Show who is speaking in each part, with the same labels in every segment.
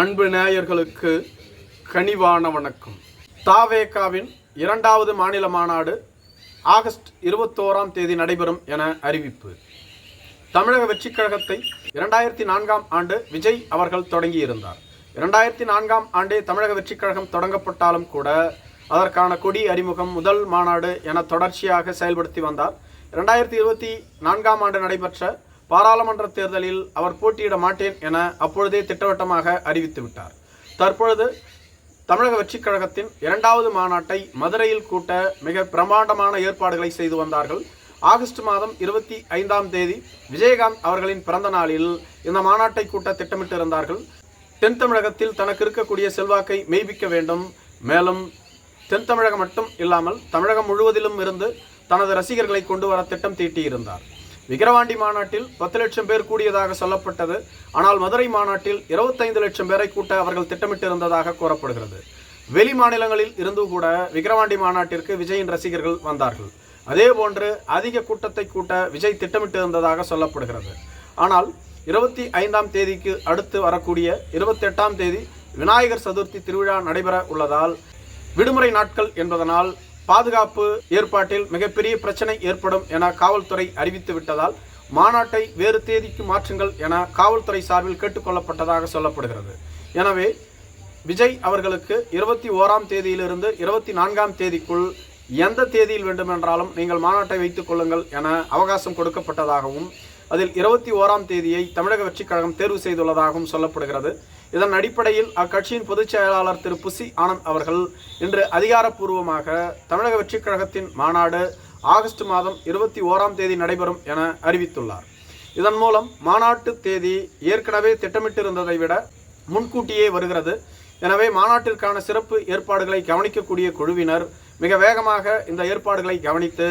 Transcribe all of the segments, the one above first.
Speaker 1: அன்பு நேயர்களுக்கு கனிவான வணக்கம். தாவேகாவின் இரண்டாவது மாநில மாநாடு ஆகஸ்ட் இருபத்தோராம் தேதி நடைபெறும் என அறிவிப்பு. தமிழக வெற்றிக் கழகத்தை இரண்டாயிரத்தி நான்காம் ஆண்டு விஜய் அவர்கள் தொடங்கியிருந்தார். இரண்டாயிரத்தி நான்காம் ஆண்டே தமிழக வெற்றிக் கழகம் தொடங்கப்பட்டாலும் கூட அதற்கான கொடி அறிமுகம் முதல் மாநாடு என தொடர்ச்சியாக செயல்படுத்தி வந்தார். இரண்டாயிரத்தி இருபத்தி நான்காம் ஆண்டு நடைபெற்ற பாராளுமன்ற தேர்தலில் அவர் போட்டியிட மாட்டேன் என அப்பொழுதே திட்டவட்டமாக அறிவித்துவிட்டார் தற்பொழுது தமிழக வெற்றிக் கழகத்தின் இரண்டாவது மாநாட்டை மதுரையில் கூட்ட மிக பிரம்மாண்டமான ஏற்பாடுகளை செய்து வந்தார்கள். ஆகஸ்ட் மாதம் இருபத்தி ஐந்தாம் தேதி விஜயகாந்த் அவர்களின் பிறந்த நாளில் இந்த மாநாட்டை கூட்ட திட்டமிட்டிருந்தார்கள். தென் தமிழகத்தில் தனக்கு இருக்கக்கூடிய செல்வாக்கை மெய்ப்பிக்க வேண்டும். மேலும் தென் தமிழகம் மட்டும் இல்லாமல் தமிழகம் முழுவதிலும் இருந்து தனது ரசிகர்களை கொண்டு வர திட்டம் தீட்டியிருந்தார். விக்கிரவாண்டி மாநாட்டில் பத்து லட்சம் பேர் கூடியதாக சொல்லப்பட்டது. ஆனால் மதுரை மாநாட்டில் இருபத்தைந்து லட்சம் பேரை கூட்ட அவர்கள் திட்டமிட்டிருந்ததாக கூறப்படுகிறது. வெளி மாநிலங்களில் இருந்து கூட விக்கிரவாண்டி மாநாட்டிற்கு விஜயின் ரசிகர்கள் வந்தார்கள். அதே போன்று அதிக கூட்டத்தை கூட்ட விஜய் திட்டமிட்டிருந்ததாக சொல்லப்படுகிறது. ஆனால் இருபத்தி ஐந்தாம் தேதிக்கு அடுத்து வரக்கூடிய இருபத்தெட்டாம் தேதி விநாயகர் சதுர்த்தி திருவிழா நடைபெற உள்ளதால் விடுமுறை நாட்கள் என்பதனால் பாதுகாப்பு ஏற்பாட்டில் மிகப்பெரிய பிரச்சனை ஏற்படும் என காவல்துறை அறிவித்து விட்டதால் மாநாட்டை வேறு தேதிக்கு மாற்றுங்கள் என காவல்துறை சார்பில் கேட்டுக்கொள்ளப்பட்டதாக சொல்லப்படுகிறது. எனவே விஜய் அவர்களுக்கு இருபத்தி ஓராம் தேதியிலிருந்து இருபத்தி நான்காம் தேதிக்குள் எந்த தேதியில் வேண்டுமென்றாலும் நீங்கள் மாநாட்டை வைத்துக் கொள்ளுங்கள் என அவகாசம் கொடுக்கப்பட்டதாகவும் அதில் இருபத்தி ஓராம் தேதியை தமிழக வெற்றிக் கழகம் தேர்வு செய்துள்ளதாகவும் சொல்லப்படுகிறது. இதன் அடிப்படையில் அக்கட்சியின் பொதுச் செயலாளர் திரு. புசி ஆனந்த் அவர்கள் இன்று அதிகாரப்பூர்வமாக தமிழக வெற்றிக் கழகத்தின் மாநாடு ஆகஸ்ட் மாதம் இருபத்தி ஓராம் தேதி நடைபெறும் என அறிவித்துள்ளார். இதன் மூலம் மாநாட்டு தேதி ஏற்கனவே திட்டமிட்டிருந்ததை விட முன்கூட்டியே வருகிறது. எனவே மாநாட்டிற்கான சிறப்பு ஏற்பாடுகளை கவனிக்கக்கூடிய குழுவினர் மிக வேகமாக இந்த ஏற்பாடுகளை கவனித்து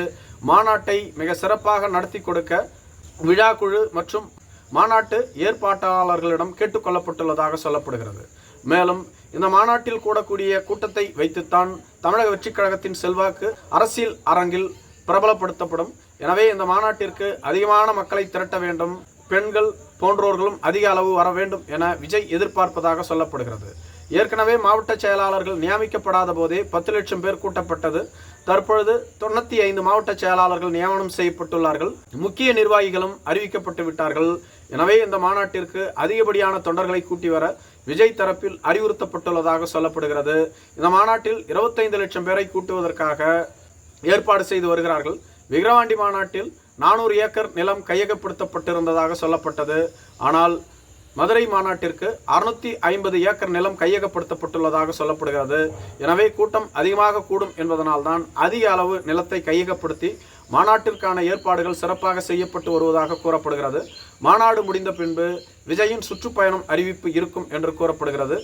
Speaker 1: மாநாட்டை மிக சிறப்பாக நடத்தி கொடுக்க விழா குழு மற்றும் மாநாட்டு ஏற்பாட்டாளர்களிடம் கேட்டுக்கொள்ளப்பட்டுள்ளதாக சொல்லப்படுகிறது. மேலும் இந்த மாநாட்டில் கூடக்கூடிய கூட்டத்தை வைத்துத்தான் தமிழக வெற்றிக் கழகத்தின் செல்வாக்கு அரசியல் அரங்கில் பிரபலப்படுத்தப்படும். எனவே இந்த மாநாட்டிற்கு அதிகமான மக்களை திரட்ட வேண்டும். பெண்கள் போன்றோர்களும் அதிக அளவு வர வேண்டும் என விஜய் எதிர்பார்ப்பதாக சொல்லப்படுகிறது. ஏற்கனவே மாவட்ட செயலாளர்கள் நியமிக்கப்படாத போதே பத்து லட்சம் பேர் கூட்டப்பட்டது. தற்பொழுது தொண்ணூத்தி ஐந்து மாவட்ட செயலாளர்கள் நியமனம் செய்யப்பட்டுள்ளார்கள். முக்கிய நிர்வாகிகளும் அறிவிக்கப்பட்டு விட்டார்கள். எனவே இந்த மாநாட்டிற்கு அதிகப்படியான தொண்டர்களை கூட்டி வர விஜய் தரப்பில் அறிவுறுத்தப்பட்டுள்ளதாக சொல்லப்படுகிறது. இந்த மாநாட்டில் இருபத்தைந்து லட்சம் பேரை கூட்டுவதற்காக ஏற்பாடு செய்து வருகிறார்கள். விக்ரவாண்டி மாநாட்டில் நானூறு ஏக்கர் நிலம் கையகப்படுத்தப்பட்டிருந்ததாக சொல்லப்பட்டது. ஆனால் மதுரை மாநாட்டிற்கு அறுநூத்தி ஐம்பது ஏக்கர் நிலம் கையகப்படுத்தப்பட்டுள்ளதாக சொல்லப்படுகிறது. எனவே கூட்டம் அதிகமாக கூடும் என்பதனால்தான் அதிக அளவு நிலத்தை கையகப்படுத்தி மாநாட்டிற்கான ஏற்பாடுகள் சிறப்பாக செய்யப்பட்டு வருவதாக கூறப்படுகிறது. மாநாடு முடிந்த பின்பு விஜயின் சுற்றுப்பயணம் அறிவிப்பு இருக்கும் என்று கூறப்படுகிறது.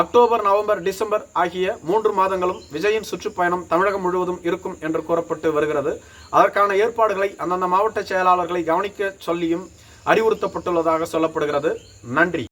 Speaker 1: அக்டோபர் நவம்பர் டிசம்பர் ஆகிய மூன்று மாதங்களும் விஜயின் சுற்றுப்பயணம் தமிழகம் முழுவதும் இருக்கும் என்று கூறப்பட்டு வருகிறது. அதற்கான ஏற்பாடுகளை அந்தந்த மாவட்ட செயலாளர்களை கவனிக்க சொல்லியும் அறிவுறுத்தப்பட்டுள்ளதாக சொல்லப்படுகிறது. நன்றி.